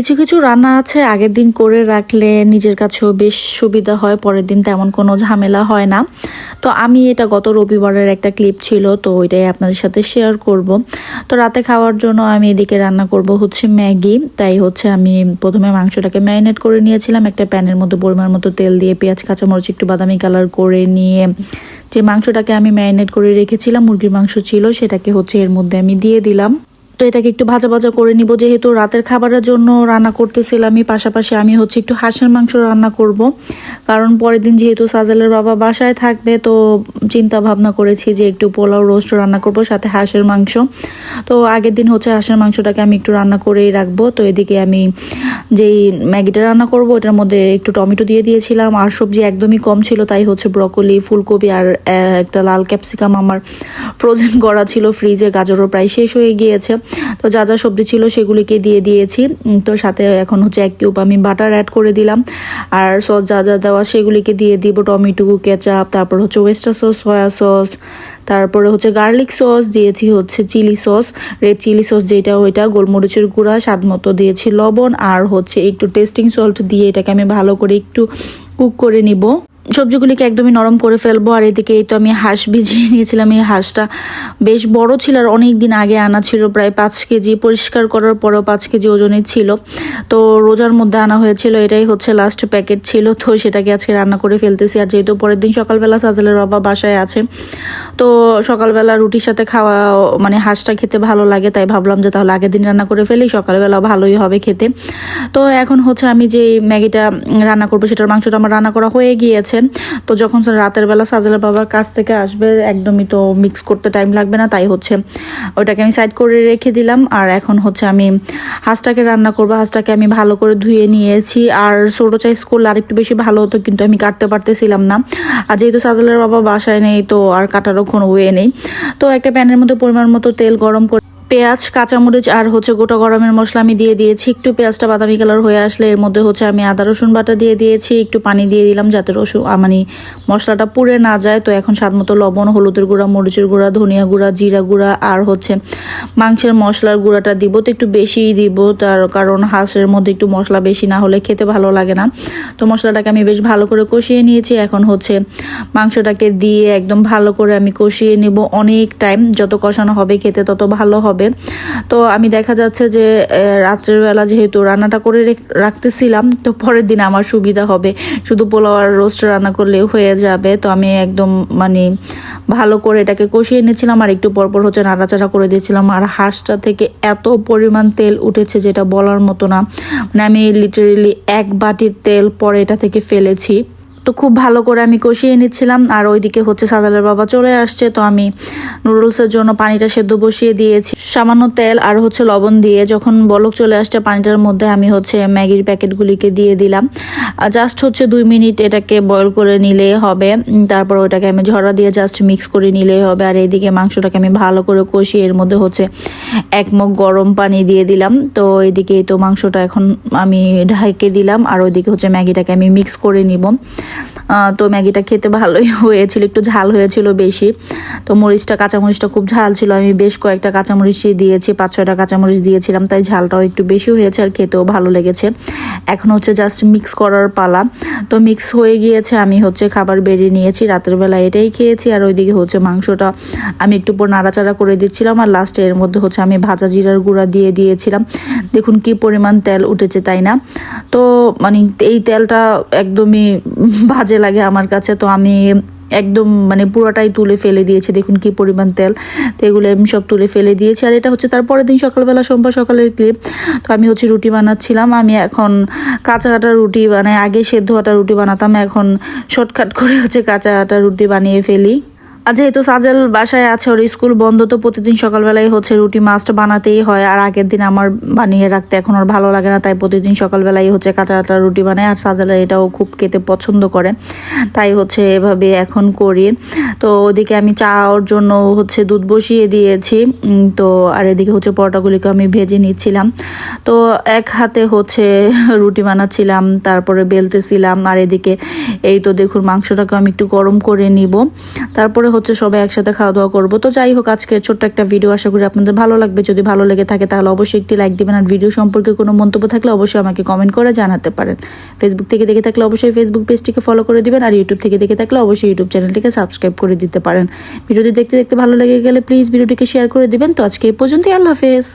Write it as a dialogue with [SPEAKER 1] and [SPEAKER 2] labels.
[SPEAKER 1] কিছু কিছু রান্না আছে, আগের দিন করে রাখলে নিজের কাছেও বেশ সুবিধা হয়, পরের দিন তেমন কোনো ঝামেলা হয় না। তো আমি এটা গত রবিবারের একটা ক্লিপ ছিল, তো ওইটাই আপনাদের সাথে শেয়ার করব। তো রাতে খাওয়ার জন্য আমি এদিকে রান্না করব হচ্ছে ম্যাগি, তাই হচ্ছে আমি প্রথমে মাংসটাকে ম্যারিনেট করে নিয়েছিলাম, একটা প্যানের মধ্যে পরিমাণ মতো তেল দিয়ে পেঁয়াজ, কাঁচামরিচ, একটু বাদামি কালার করে নিয়ে যে মাংসটাকে আমি ম্যারিনেট করে রেখেছিলাম, মুরগির মাংস ছিল, সেটাকে হচ্ছে এর মধ্যে আমি দিয়ে দিলাম। তো এটাকে একটু ভাজা ভাজা করে নিব। যেহেতু রাতের খাবারের জন্য রান্না করতেছিলামই পাশাপাশি আমি হচ্ছে একটু হাঁসের মাংস রান্না করব। কারণ পরের দিন যেহেতু সাজালের বাবা বাসায় থাকবে, তো চিন্তা ভাবনা করেছি যে একটু পোলাও রোস্ট রান্না করব, সাথে হাঁসের মাংস। তো আগের দিন হচ্ছে হাঁসের মাংসটাকে আমি একটু রান্না করেই রাখব। তো এদিকে আমি যেই ম্যাগিটা রান্না করব, এটার মধ্যে একটু টমেটো দিয়ে দিয়েছিলাম, আর সবজি একদমই কম ছিল, তাই হচ্ছে ব্রকলি, ফুলকপি আর একটা লাল ক্যাপসিকাম আমার ফ্রোজেন করা ছিল ফ্রিজে গাজরও প্রায় শেষ হয়ে গিয়েছে। তো যা যা সবজি ছিল সেগুলিকে দিয়ে দিয়েছি। তো সাথে এখন হচ্ছে এক কিউব আমি বাটার অ্যাড করে দিলাম, আর সস যা যা দেওয়া সেগুলিকে দিয়ে দিব, টমেটো কেচাপ তারপর হচ্ছে ওয়েস্টার সস সয়া সস তারপরে হচ্ছে গার্লিক সস, দিয়েছি হচ্ছে chilli sauce red chilli sauce যেটা ওইটা, গোলমরিচের গুঁড়া, স্বাদ মতো দিয়েছি লবণ, আর হচ্ছে একটু টেস্টিং সল্ট দিয়ে এটাকে আমি ভালো করে একটু কুক করে নিব। সবজিগুলিকে একদমই নরম করে ফেলব, আর এদিকে এই তো আমি হাঁস ভিজিয়ে নিয়েছিলাম। এই হাঁসটা বেশ বড় ছিল আর অনেক দিন আগে আনা ছিল, প্রায় পাঁচ কেজি। পরিষ্কার করার পরেও পাঁচ কেজি ওজনের ছিল। তো রোজার মধ্যে আনা হয়েছিল, এটাই হচ্ছে লাস্ট প্যাকেট ছিল। তো সেটাকে আজকে রান্না করে ফেলতেছি। আর যেহেতু পরের দিন সকালবেলা সাজেলের বাবা বাসায় আছে, তো সকালবেলা রুটির সাথে খাওয়া মানে হাঁসটা খেতে ভালো লাগে, তাই ভাবলাম যে তাহলে আগের দিন রান্না করে ফেলি, সকালবেলা ভালোই হবে খেতে। তো এখন হচ্ছে আমি যে ম্যাগিটা রান্না করব, সেটার মাংসটা আমার রান্না করা হয়ে গিয়েছে। তো যখন রাতের বেলা সাজেলের বাবার কাছ থেকে আসবে, একদমই তো মিক্স করতে টাইম লাগবে না, তাই হচ্ছে ওটাকে আমি সাইড করে রেখে দিলাম। আর এখন হচ্ছে আমি হাঁসটাকে রান্না করব। হাঁসটাকে আমি ভালো করে ধুয়ে নিয়েছি। আর ছোটো চাইজ করলে আরেকটু বেশি ভালো হতো, কিন্তু আমি কাটতে পারতেছিলাম না। আর যেহেতু সাজেলের বাবা বাসায় নেই, তো আর কাটারও কোনো ওয়ে নেই। তো একটা প্যানের মধ্যে পরিমাণ মতো তেল গরম করে পেঁয়াজ, কাঁচামরিচ আর হচ্ছে গোটা গরমের মশলা আমি দিয়ে দিয়েছি। একটু পেঁয়াজটা বাদামি কালার হয়ে আসলে এর মধ্যে হচ্ছে আমি আদা, রসুন বাটা দিয়ে দিয়েছি। একটু পানি দিয়ে দিলাম যাতে রসুন মানে মশলাটা পুড়ে না যায়। তো এখন স্বাদ মতো লবণ, হলুদের গুঁড়া, মরিচের গুঁড়া, ধনিয়া গুঁড়া, জিরা গুঁড়া আর হচ্ছে মাংসের মশলার গুঁড়াটা দিব। তো একটু বেশিই দিব, তার কারণ হাঁসের মধ্যে একটু মশলা বেশি না হলে খেতে ভালো লাগে না। তো মশলাটাকে আমি বেশ ভালো করে কষিয়ে নিয়েছি। এখন হচ্ছে মাংসটাকে দিয়ে একদম ভালো করে আমি কষিয়ে নেব অনেক টাইম যত কষানো হবে খেতে তত ভালো হবে। তো আমি দেখা যাচ্ছে যে রাত্রের বেলা যেহেতু রান্নাটা করে রেখ- রাখতেছিলাম, তো পরের দিন আমার সুবিধা হবে। শুধু পোলাও আর রোস্ট রান্না করলেও হয়ে যাবে। তো আমি একদম মানে ভালো করে এটাকে কষিয়ে নিয়েছিলাম আর একটু পরপর হচ্ছে নাড়াচাড়া করে দিয়েছিলাম। আর হাঁসটা থেকে এত পরিমাণ তেল উঠেছে যেটা বলার মতো না। মানে আমি লিটারেলি এক বাটির তেল পরে এটা থেকে ফেলেছি। তো খুব ভালো করে আমি কষিয়ে নিচ্ছিলাম। আর ওইদিকে হচ্ছে সাদালের বাবা চলে আসছে, তো আমি নুডলসের জন্য পানিটা সেদ্ধ বসিয়ে দিয়েছি। সামান্য তেল আর হচ্ছে লবণ দিয়ে যখন বলক চলে আসছে পানিটার মধ্যে আমি হচ্ছে ম্যাগির প্যাকেটগুলিকে দিয়ে দিলাম। জাস্ট হচ্ছে দুই মিনিট এটাকে বয়ল করে নিলেই হবে। তারপর ওটাকে আমি ঝরা দিয়ে জাস্ট মিক্স করে নিলেই হবে। আর এইদিকে মাংসটাকে আমি ভালো করে কষিয়ে এর মধ্যে হচ্ছে এক গরম পানি দিয়ে দিলাম। তো এইদিকে তো মাংসটা এখন আমি ঢাকে দিলাম। আর ওইদিকে হচ্ছে ম্যাগিটাকে আমি মিক্স করে নিব। তো ম্যাগিটা খেতে ভালোই হয়েছিল, একটু ঝাল হয়েছিল বেশি। তো মরিচটা, কাঁচামরিচটা খুব ঝাল ছিল। আমি বেশ কয়েকটা কাঁচামরিচই দিয়েছি, পাঁচ ছয়টা কাঁচামরিচ দিয়েছিলাম, তাই ঝালটাও একটু বেশি হয়েছে আর খেতেও ভালো লেগেছে। এখন হচ্ছে জাস্ট মিক্স করার পালা। তো মিক্স হয়ে গিয়েছে, আমি হচ্ছে খাবার বেরিয়ে নিয়েছি, রাতের বেলা এটাই খেয়েছি। আর ওইদিকে হচ্ছে মাংসটা আমি একটু পর নাড়াচাড়া করে দিচ্ছিলাম, আর লাস্টে এর মধ্যে হচ্ছে আমি ভাজা জিরার গুঁড়া দিয়ে দিয়েছিলাম। দেখুন কি পরিমাণ তেল উঠেছে, তাই না? তো মানে এই তেলটা একদমই বাজে লাগে আমার কাছে। তো আমি একদম মানে পুরোটাই তুলে ফেলে দিয়েছে। দেখুন কি পরিমাণ তেল। তো এগুলো আমি সব তুলে ফেলে দিয়েছি। আর এটা হচ্ছে তারপরের দিন সকালবেলা, সোমবার সকালের ক্লিপ তো আমি হচ্ছে রুটি বানাচ্ছিলাম। আমি এখন কাঁচা কাটা রুটি মানে আগে সেদ্ধ আটা রুটি বানাতাম। এখন শর্টকাট করে হচ্ছে কাঁচা আটা রুটি বানিয়ে ফেলি। আর যেহেতু সাজেল বাসায় আছে, ওর স্কুল বন্ধ, তো প্রতিদিন সকালবেলায় হচ্ছে রুটি মাছটা বানাতেই হয়। আর আগের দিন আমার বানিয়ে রাখতে এখন ওর ভালো লাগে না, তাই প্রতিদিন সকালবেলায় হচ্ছে কাঁচা কাঁচা রুটি বানায়। আর সাজেলের এটাও খুব খেতে পছন্দ করে। তাই হচ্ছে এভাবে এখন করি। তো ওদিকে আমি চা ওর জন্য হচ্ছে দুধ বসিয়ে দিয়েছি। তো আর এদিকে হচ্ছে পরোটাগুলিকে আমি ভেজে নিচ্ছিলাম। তো এক হাতে হচ্ছে রুটি বানাচ্ছিলাম, তারপরে বেলতেছিলাম, আর এদিকে এই তো দেখুন মাংসটাকে আমি একটু গরম করে নিব। তারপরে হচ্ছে সবাই একসাথে খাওয়া দাওয়া করব। তো যাই হোক, আজকে ছোট্ট একটা ভিডিও আশা করি আপনাদের ভালো লাগবে। যদি ভালো লেগে থাকে তাহলে অবশ্যই একটি লাইক দিবেন। আর ভিডিও সম্পর্কে কোনো মন্তব্য থাকলে অবশ্যই আমাকে কমেন্ট করে জানাতে পারেন। ফেসবুক থেকে দেখে থাকলে অবশ্যই ফেসবুক পেজটিকে ফলো করে দিবেন। আর ইউটিউব থেকে দেখে থাকলে অবশ্যই ইউটিউব চ্যানেলটিকে সাবস্ক্রাইব করে দিতে পারেন। ভিডিওটি দেখতে দেখতে ভালো লেগে গেলে প্লিজ ভিডিওটিকে শেয়ার করে দিবেন। তো আজকে এই পর্যন্তই, আল্লাহ হাফেজ।